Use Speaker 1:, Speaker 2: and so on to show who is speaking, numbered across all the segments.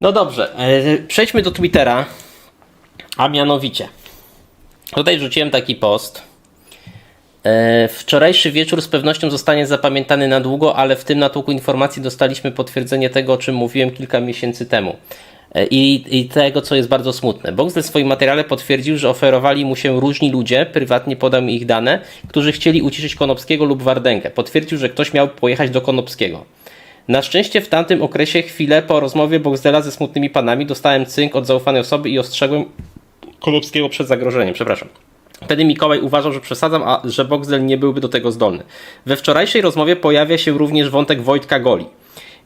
Speaker 1: No dobrze, e, przejdźmy do Twittera, a mianowicie. Tutaj wrzuciłem taki post. E, Wczorajszy wieczór z pewnością zostanie zapamiętany na długo, ale w tym natłoku informacji dostaliśmy potwierdzenie tego, o czym mówiłem kilka miesięcy temu. E, I, I tego, co jest bardzo smutne. Boxdel w swoim materiale potwierdził, że oferowali mu się różni ludzie, prywatnie podał mi ich dane, którzy chcieli uciszyć Konopskiego lub Wardęgę. Potwierdził, że ktoś miał pojechać do Konopskiego. Na szczęście w tamtym okresie, chwilę po rozmowie Boxdela ze smutnymi panami, dostałem cynk od zaufanej osoby i ostrzegłem Konopskiego przed zagrożeniem. Przepraszam. Wtedy Mikołaj uważał, że przesadzam, a że Boxdel nie byłby do tego zdolny. We wczorajszej rozmowie pojawia się również wątek Wojtka Goli.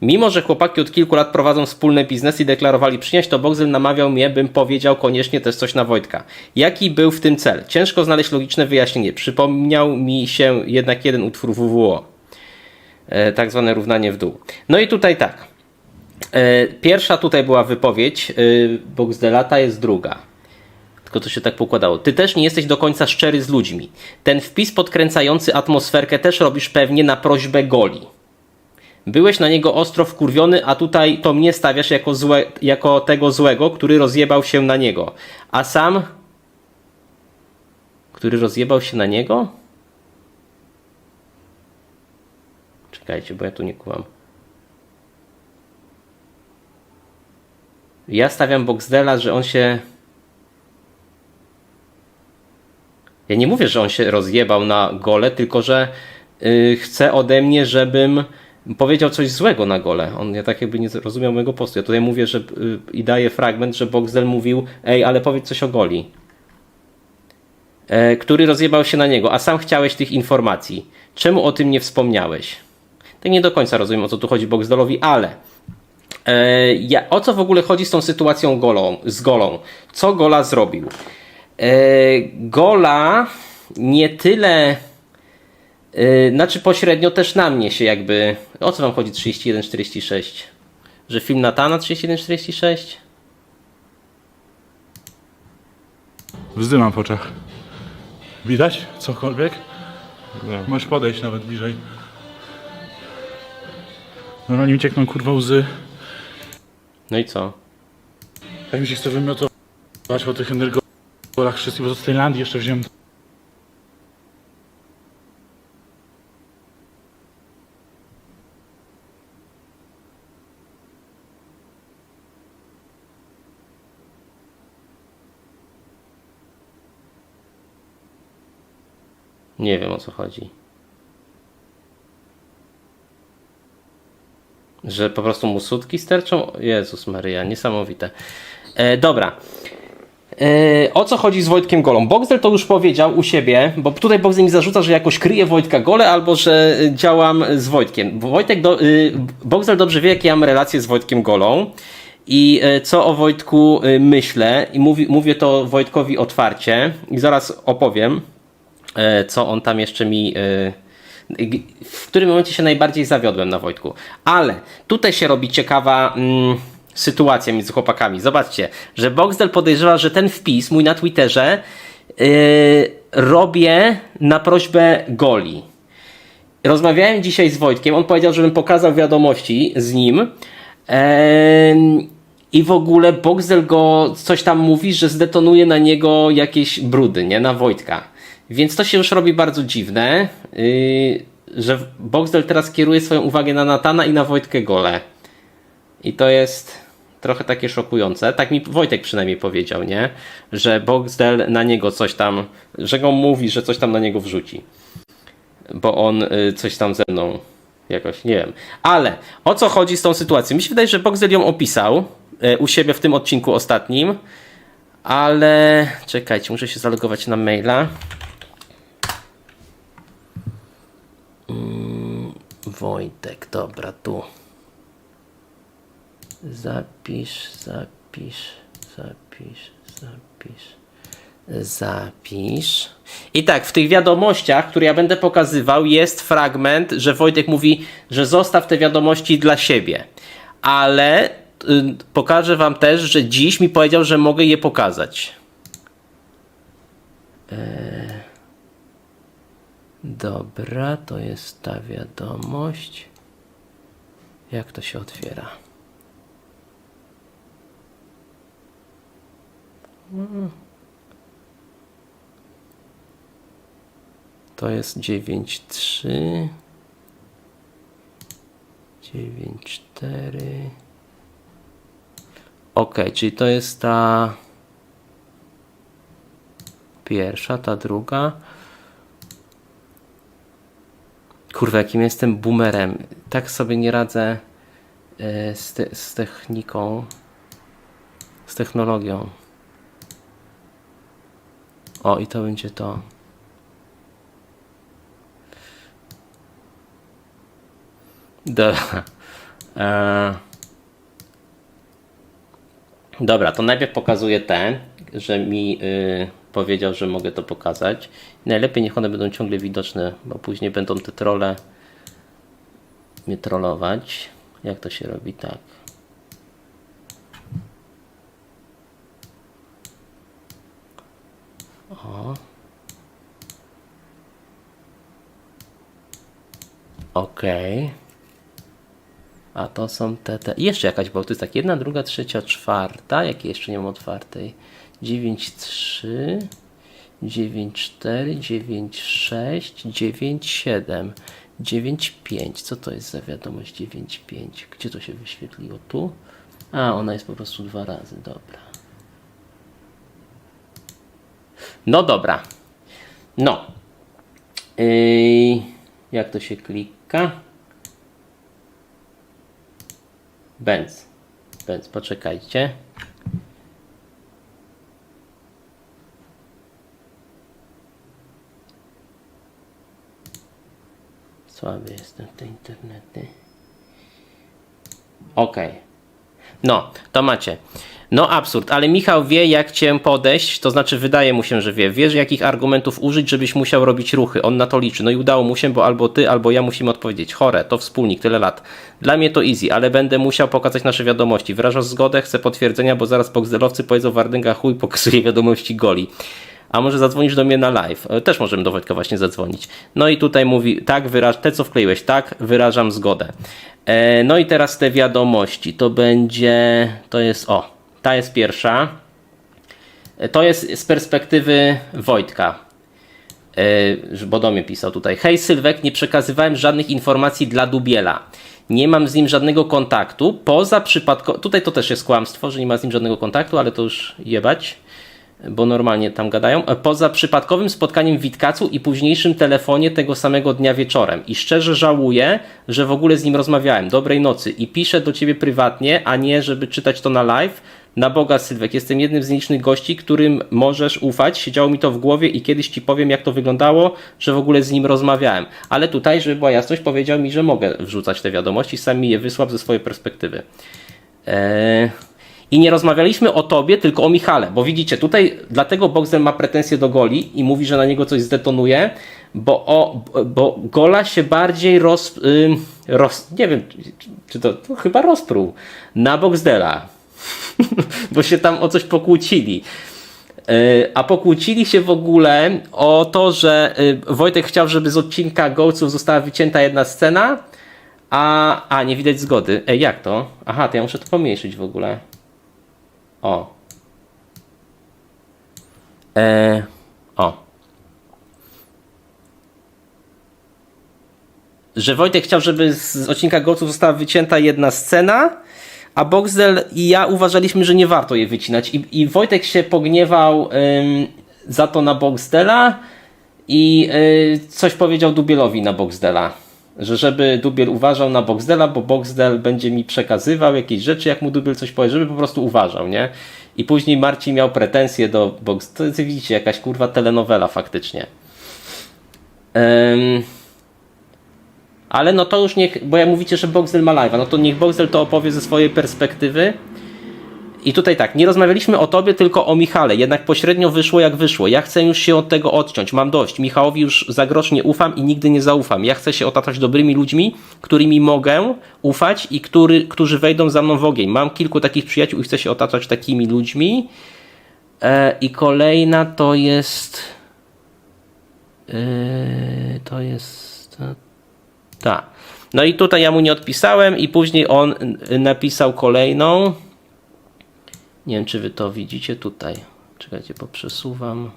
Speaker 1: Mimo, że chłopaki od kilku lat prowadzą wspólny biznes i deklarowali przyjaźń, to Boxdel namawiał mnie, bym powiedział koniecznie też coś na Wojtka. Jaki był w tym cel? Ciężko znaleźć logiczne wyjaśnienie. Przypomniał mi się jednak jeden utwór WWO. E, tak zwane równanie w dół. No i tutaj tak. E, pierwsza tutaj była wypowiedź e, Boxdela, ta jest druga. Tylko to się tak pokładało. Ty też nie jesteś do końca szczery z ludźmi. Ten wpis podkręcający atmosferkę też robisz pewnie na prośbę Goli. Byłeś na niego ostro wkurwiony, a tutaj to mnie stawiasz jako, złe, jako tego złego, który rozjebał się na niego. A sam... Który rozjebał się na niego? Czekajcie, bo ja tu nie kuwam. Ja stawiam Boxdela, że on się... Ja nie mówię, że on się rozjebał na gole, tylko że yy, chce ode mnie, żebym powiedział coś złego na gole. On ja tak jakby nie zrozumiał mojego postu. Ja tutaj mówię, że yy, i daję fragment, że Boxdel mówił, ej, ale powiedz coś o goli. E, który rozjebał się na niego, a sam chciałeś tych informacji. Czemu o tym nie wspomniałeś? Tak nie do końca rozumiem, o co tu chodzi Boxdelowi, ale e, ja, o co w ogóle chodzi z tą sytuacją golą, z golą? Co gola zrobił? E, gola nie tyle, e, znaczy pośrednio też na mnie się jakby, o co wam chodzi 31-46? Że film Natana 31-46?
Speaker 2: Wzdymam w oczach. Widać cokolwiek? Możesz podejść nawet bliżej. Normalnie mi ciekną kurwa łzy.
Speaker 1: No i co?
Speaker 2: Jak mi się chce wymiotować po tych energolach wszystkich, bo to z Tajlandii jeszcze wziąłem.
Speaker 1: Nie wiem o co chodzi. Że po prostu mu sutki sterczą? Jezus Maryja, niesamowite. E, dobra. E, o co chodzi z Wojtkiem Golą? Boxdel to już powiedział u siebie, bo tutaj Boxdel mi zarzuca, że jakoś kryje Wojtka Gole albo że y, działam z Wojtkiem. Wojtek do, y, dobrze wie, jakie ja mam relacje z Wojtkiem Golą i e, co o Wojtku myślę i mówi, mówię to Wojtkowi otwarcie i zaraz opowiem e, co on tam jeszcze mi. W którym momencie się najbardziej zawiodłem na Wojtku. Ale tutaj się robi ciekawa mm, sytuacja między chłopakami. Zobaczcie, że Boxdel podejrzewa, że ten wpis mój na Twitterze yy, robię na prośbę Goli. Rozmawiałem dzisiaj z Wojtkiem, on powiedział, żebym pokazał wiadomości z nim. Em, I w ogóle Boxdel go coś tam mówi, że zdetonuje na niego jakieś brudy, nie? Na Wojtka. Więc to się już robi bardzo dziwne, yy, że Boxdel teraz kieruje swoją uwagę na Natana i na Wojtkę Gole. I to jest trochę takie szokujące. Tak mi Wojtek przynajmniej powiedział, nie? Że Boxdel na niego coś tam, że go mówi, że coś tam na niego wrzuci bo on y, coś tam ze mną jakoś, nie wiem. Ale o co chodzi z tą sytuacją? Mi się wydaje, że Boxdel ją opisał y, u siebie w tym odcinku ostatnim, ale czekajcie, muszę się zalogować na maila. Mm, Wojtek, dobra, tu. Zapisz, zapisz, zapisz, zapisz zapisz. I tak, w tych wiadomościach, które ja będę pokazywał, jest fragment, że Wojtek mówi, że zostaw te wiadomości dla siebie. Ale y, pokażę wam też, że dziś mi powiedział, że mogę je pokazać. Eee, dobra, to jest ta wiadomość. Jak to się otwiera? To jest 9,3. 9,4. Ok, czyli to jest ta pierwsza, ta druga. Kurwa, jakim jestem boomerem. Tak sobie nie radzę e, z, te, z techniką, z technologią. O, i to będzie to. Dobra. E... Dobra, to najpierw pokazuję te, że mi y, powiedział, że mogę to pokazać. Najlepiej niech one będą ciągle widoczne, bo później będą te trole mnie trollować. Jak to się robi? Tak. O. Okej. A to są te, te. Jeszcze jakaś, bo to jest tak jedna, druga, trzecia, czwarta. Jakie jeszcze nie mam otwartej? 9, 3, 9, 4, 9, 6, 9, 7, 9, 5. Co to jest za wiadomość 9, 5? Gdzie to się wyświetliło? Tu? A, ona jest po prostu dwa razy. Dobra. No dobra. No. Jak to się klika? Benz. Benz, poczekajcie. Słaby jestem w te internety. Okej. No, to macie. No absurd, ale Michał wie jak cię podejść, to znaczy wydaje mu się, że wie. Wiesz jakich argumentów użyć, żebyś musiał robić ruchy. On na to liczy. No i udało mu się, bo albo ty, albo ja musimy odpowiedzieć. Chore, to wspólnik, tyle lat. Dla mnie to easy, ale będę musiał pokazać nasze wiadomości. Wyrażasz zgodę, chcę potwierdzenia, bo zaraz boxdelowcy powiedzą Wardęga chuj, pokazuje wiadomości goli. A może zadzwonisz do mnie na live? E, Też możemy do Wojtka właśnie zadzwonić. No i tutaj mówi, tak, wyraż, te co wkleiłeś, tak, wyrażam zgodę. E, no i teraz te wiadomości. To będzie, to jest, o, ta jest pierwsza. E, To jest z perspektywy Wojtka. E, bo do mnie pisał tutaj. Hej Sylwek, nie przekazywałem żadnych informacji dla Dubiela. Nie mam z nim żadnego kontaktu, poza przypadko... Tutaj to też jest kłamstwo, że nie ma z nim żadnego kontaktu, ale to już jebać, bo normalnie tam gadają. E, Poza przypadkowym spotkaniem w Witkacu i późniejszym telefonie tego samego dnia wieczorem. I szczerze żałuję, że w ogóle z nim rozmawiałem. Dobrej nocy. I piszę do ciebie prywatnie, a nie żeby czytać to na live. Na Boga Sylwek, jestem jednym z nielicznych gości, którym możesz ufać. Siedziało mi to w głowie i kiedyś ci powiem, jak to wyglądało, że w ogóle z nim rozmawiałem. Ale tutaj, żeby była jasność, powiedział mi, że mogę wrzucać te wiadomości, sam mi je wysłał ze swojej perspektywy. Eee... I nie rozmawialiśmy o tobie, tylko o Michale, bo widzicie, tutaj dlatego Boxer ma pretensje do Goli i mówi, że na niego coś zdetonuje, bo, o, bo Gola się bardziej roz, ym, roz nie wiem, czy to, to chyba rozpruł na Boxdela, bo się tam o coś pokłócili. Yy, A pokłócili się w ogóle o to, że yy, Wojtek chciał, żeby z odcinka Gołców została wycięta jedna scena, a, a nie widać zgody. Ej, jak to? Aha, to ja muszę to pomniejszyć w ogóle. O. E, o. Że Wojtek chciał, żeby z odcinka Goców została wycięta jedna scena, a Boxdel i ja uważaliśmy, że nie warto jej wycinać. I, i Wojtek się pogniewał ym, za to na Boxdela i y, coś powiedział Dubielowi na Boxdela. Że żeby Dubiel uważał na Boxdela, bo Boxdel będzie mi przekazywał jakieś rzeczy, jak mu Dubiel coś powie, żeby po prostu uważał, nie? I później Marcin miał pretensje do Box. To widzicie, jakaś kurwa telenowela faktycznie. Ym... Ale no to już niech, bo jak mówicie, że Boxdel ma live'a, no to niech Boxdel to opowie ze swojej perspektywy. I tutaj tak, nie rozmawialiśmy o tobie, tylko o Michale. Jednak pośrednio wyszło jak wyszło. Ja chcę już się od tego odciąć. Mam dość. Michałowi już za grosz nie ufam i nigdy nie zaufam. Ja chcę się otaczać dobrymi ludźmi, którymi mogę ufać i który, którzy wejdą za mną w ogień. Mam kilku takich przyjaciół i chcę się otaczać takimi ludźmi. E, I kolejna to jest. E, to jest. e, tak. No i tutaj ja mu nie odpisałem i później on napisał kolejną. Nie wiem, czy wy to widzicie tutaj. Czekajcie, poprzesuwam.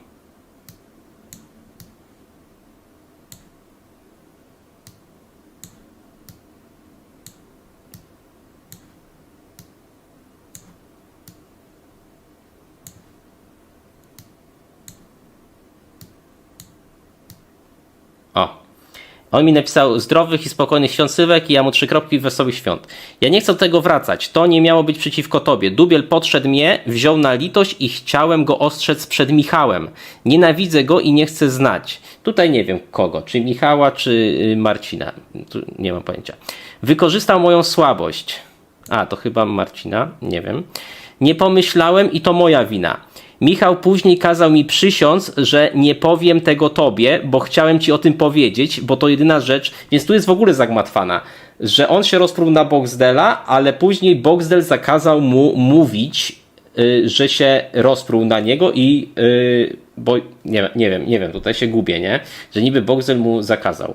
Speaker 1: O. On mi napisał zdrowych i spokojnych świątywek i ja mu trzy kropki wesołych świąt. Ja nie chcę do tego wracać. To nie miało być przeciwko tobie. Dubiel podszedł mnie, wziął na litość i chciałem go ostrzec przed Michałem. Nienawidzę go i nie chcę znać. Tutaj nie wiem kogo, czy Michała, czy y, Marcina. Tu nie mam pojęcia. Wykorzystał moją słabość. A, to chyba Marcina, nie wiem. Nie pomyślałem i to moja wina. Michał później kazał mi przysiąc, że nie powiem tego tobie, bo chciałem ci o tym powiedzieć, bo to jedyna rzecz, więc tu jest w ogóle zagmatwana, że on się rozprół na Boxdela, ale później Boxdel zakazał mu mówić, y, że się rozprół na niego i y, bo nie, nie wiem, nie wiem, tutaj się gubię, nie? Że niby Boxdel mu zakazał.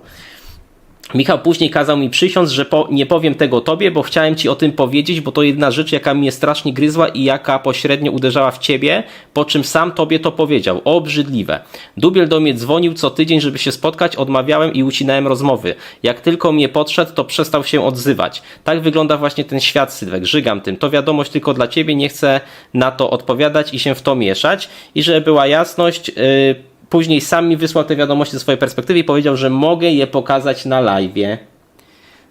Speaker 1: Michał później kazał mi przysiąc, że po, nie powiem tego tobie, bo chciałem ci o tym powiedzieć, bo to jedna rzecz, jaka mnie strasznie gryzła i jaka pośrednio uderzała w ciebie, po czym sam tobie to powiedział. Obrzydliwe. Dubiel do mnie dzwonił co tydzień, żeby się spotkać, odmawiałem i ucinałem rozmowy. Jak tylko mnie podszedł, to przestał się odzywać. Tak wygląda właśnie ten świat, Sylwek. Żygam tym. To wiadomość tylko dla ciebie, nie chcę na to odpowiadać i się w to mieszać. I żeby była jasność, yy, Później sam mi wysłał te wiadomości ze swojej perspektywy i powiedział, że mogę je pokazać na live,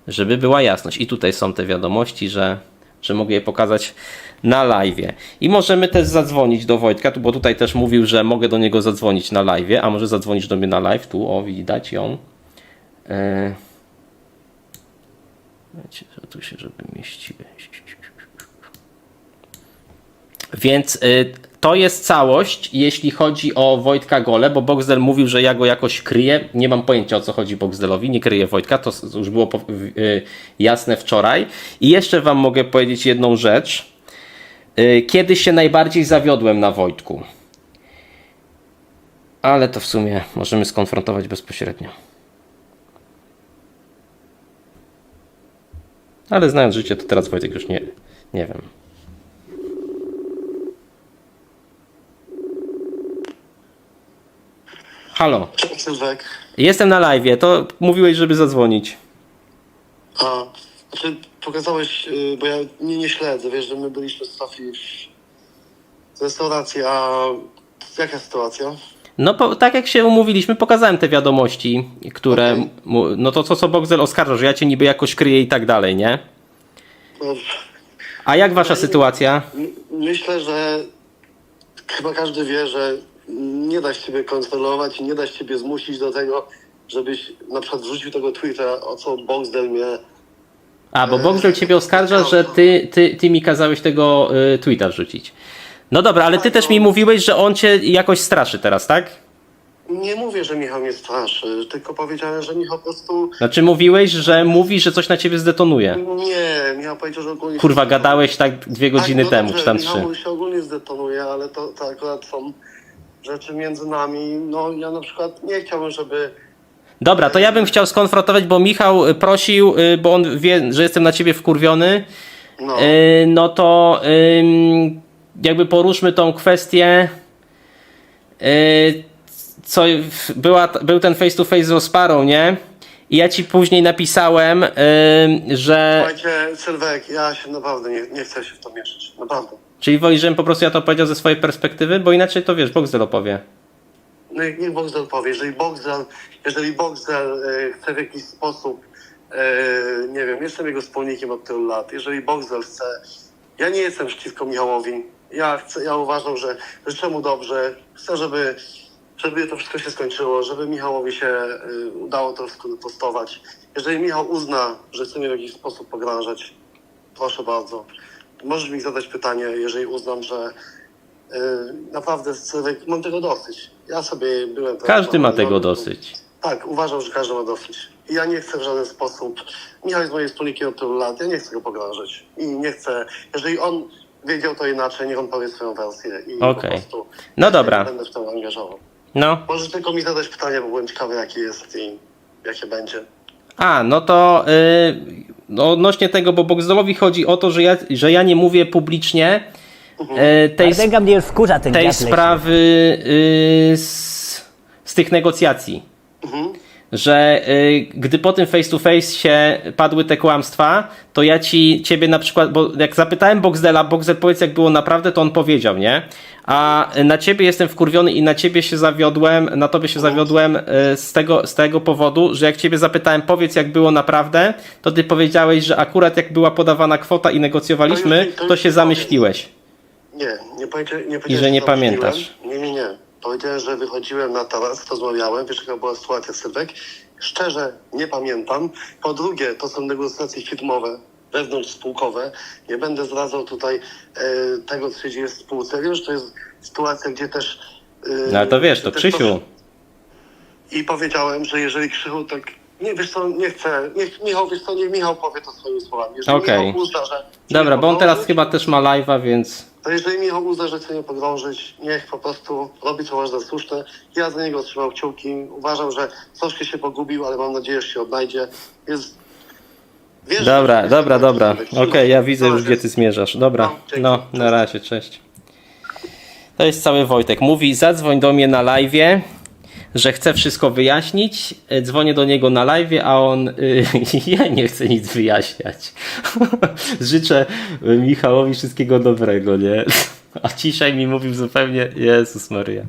Speaker 1: żeby była jasność. I tutaj są te wiadomości, że, że mogę je pokazać na live. I możemy też zadzwonić do Wojtka, bo tutaj też mówił, że mogę do niego zadzwonić na live, a może zadzwonić do mnie na live. Tu, o, widać ją. E... Wiecie, tu się, żeby mieściły. Więc y, to jest całość, jeśli chodzi o Wojtka Gole, bo Boxdel mówił, że ja go jakoś kryję. Nie mam pojęcia o co chodzi Boxdelowi, nie kryję Wojtka, to już było y, jasne wczoraj. I jeszcze Wam mogę powiedzieć jedną rzecz. Y, Kiedy się najbardziej zawiodłem na Wojtku? Ale to w sumie możemy skonfrontować bezpośrednio. Ale znając życie, to teraz Wojtek już nie, nie wiem. Halo,
Speaker 3: Cześć Sylwek.
Speaker 1: jestem na live, to mówiłeś, żeby zadzwonić.
Speaker 3: A, znaczy pokazałeś, y, bo ja nie, nie śledzę, wiesz, że my byliśmy z Sofii w restauracji, a jaka sytuacja?
Speaker 1: No, po, tak jak się umówiliśmy, pokazałem te wiadomości, które.
Speaker 3: Okej.
Speaker 1: Mu, no to co, co Boxel oskarża, że ja cię niby jakoś kryję i tak dalej, nie?
Speaker 3: No,
Speaker 1: A jak wasza sytuacja?
Speaker 3: m- myślę, że chyba każdy wie, że nie da się ciebie kontrolować i nie da się ciebie zmusić do tego, żebyś na przykład wrzucił tego tweeta, o co Boxdel mnie...
Speaker 1: A, bo Boxel ciebie oskarża, że ty, ty, ty mi kazałeś tego y, tweeta wrzucić. No dobra, ale ty
Speaker 3: Tak,
Speaker 1: też mi mówiłeś, że on cię jakoś straszy teraz, tak?
Speaker 3: Nie mówię, że Michał mnie straszy, tylko powiedziałem, że Michał po prostu...
Speaker 1: Znaczy mówiłeś, że mówi, że coś na ciebie zdetonuje.
Speaker 3: Nie, Michał powiedział, że ogólnie...
Speaker 1: Kurwa, gadałeś tak dwie godziny
Speaker 3: no
Speaker 1: temu,
Speaker 3: dobrze,
Speaker 1: czy tam trzy.
Speaker 3: Michał się ogólnie zdetonuje, ale to, to akurat są rzeczy między nami. No ja na przykład nie chciałbym, żeby...
Speaker 1: Dobra, to ja bym chciał skonfrontować, bo Michał y, prosił, y, bo on wie, że jestem na ciebie wkurwiony.
Speaker 3: No,
Speaker 1: Y, no to ym, jakby poruszmy tą kwestię. y, co w- była, był ten face to face z Osparą, nie? I ja ci później napisałem, ym, że.
Speaker 3: słuchajcie, Sylwek, ja się naprawdę nie, nie chcę się w to mieszać. Naprawdę.
Speaker 1: Czyli woli, żebym po prostu ja to powiedział ze swojej perspektywy, bo inaczej to wiesz, Boxdel opowie.
Speaker 3: No i niech Boxdel powie, jeżeli Boxdel, jeżeli Boxdel e, chce w jakiś sposób, e, nie wiem, jestem jego wspólnikiem od tylu lat, jeżeli Boxdel chce, ja nie jestem przeciwko Michałowi, ja chcę, ja uważam, że życzę mu dobrze, chcę, żeby, żeby to wszystko się skończyło, żeby Michałowi się e, udało to wszystko wyprostować. Jeżeli Michał uzna, że chce mnie w jakiś sposób pogrążać, proszę bardzo. Możesz mi zadać pytanie, jeżeli uznam, że Yy, naprawdę, mam tego dosyć. Ja sobie byłem...
Speaker 1: Każdy ma tego dosyć.
Speaker 3: Tak, uważam, że każdy ma dosyć. I ja nie chcę w żaden sposób... Michał jest moim wspólnikiem od tylu lat, ja nie chcę go pogrążyć. I nie chcę... Jeżeli on wiedział to inaczej, niech on powie swoją wersję. I
Speaker 1: Okej.
Speaker 3: po prostu...
Speaker 1: No
Speaker 3: ja
Speaker 1: dobra.
Speaker 3: się Będę w tym angażował.
Speaker 1: No.
Speaker 3: Możesz tylko mi zadać pytanie, bo byłem ciekawy, jaki jest i jakie będzie.
Speaker 1: A, no to yy, no odnośnie tego, bo Boxdelowi chodzi o to, że ja, że ja nie mówię publicznie, e, tej,
Speaker 4: Rdęga mnie już wkurza ten
Speaker 1: tej
Speaker 4: leśny.
Speaker 1: sprawy y, z, z tych negocjacji. Że y, gdy po tym face to face się padły te kłamstwa, to ja ci ciebie na przykład, bo jak zapytałem Boxdela, Boxdel powiedz jak było naprawdę, to on powiedział, nie? A na ciebie jestem wkurwiony i na ciebie się zawiodłem, na tobie się zawiodłem y, z tego, z tego powodu, że jak ciebie zapytałem powiedz jak było naprawdę, to ty powiedziałeś, że akurat jak była podawana kwota i negocjowaliśmy,
Speaker 3: To
Speaker 1: się zamyśliłeś.
Speaker 3: Nie, nie, powiedzia, nie powiedziałem,
Speaker 1: I że nie pamiętasz.
Speaker 3: Powiedziałem, że wychodziłem na taras, rozmawiałem, wiesz jaka była sytuacja Sylwek. Szczerze nie pamiętam. Po drugie, to są negocjacje firmowe, wewnątrzspółkowe. Nie będę zdradzał tutaj e, tego, co się dzieje w spółce. Wiem, że to jest sytuacja, gdzie też... e,
Speaker 1: No ale to wiesz, to Krzysiu.
Speaker 3: I powiedziałem, że jeżeli Krzychu tak... Nie, wiesz co, nie chcę. Niech Michał, wiesz co, niech Michał powie to swoimi słowami. Jeżeli
Speaker 1: Okej.
Speaker 3: Michał uzna, że...
Speaker 1: Dobra, bo on teraz
Speaker 3: pogrążyć,
Speaker 1: chyba też ma live'a, więc.
Speaker 3: To jeżeli Michał uzna, że chce mnie pogrążyć, niech po prostu robi co uważa za słuszne. Ja za niego trzymał kciuki. Uważam, że troszkę się pogubił, ale mam nadzieję, że się odnajdzie. Jest... Wiesz,
Speaker 1: Dobra,
Speaker 3: że-
Speaker 1: dobra, dobra. Okej, ja widzę już, gdzie ty zmierzasz. Dobra,
Speaker 3: No,
Speaker 1: no, na razie, cześć. To jest cały Wojtek. Mówi, zadzwoń do mnie na live'ie, że chce wszystko wyjaśnić. E, Dzwonię do niego na live'ie, a on, y, ja nie chcę nic wyjaśniać. Życzę y, Michałowi wszystkiego dobrego, nie? A dzisiaj mi mówił zupełnie, Jezus Maria.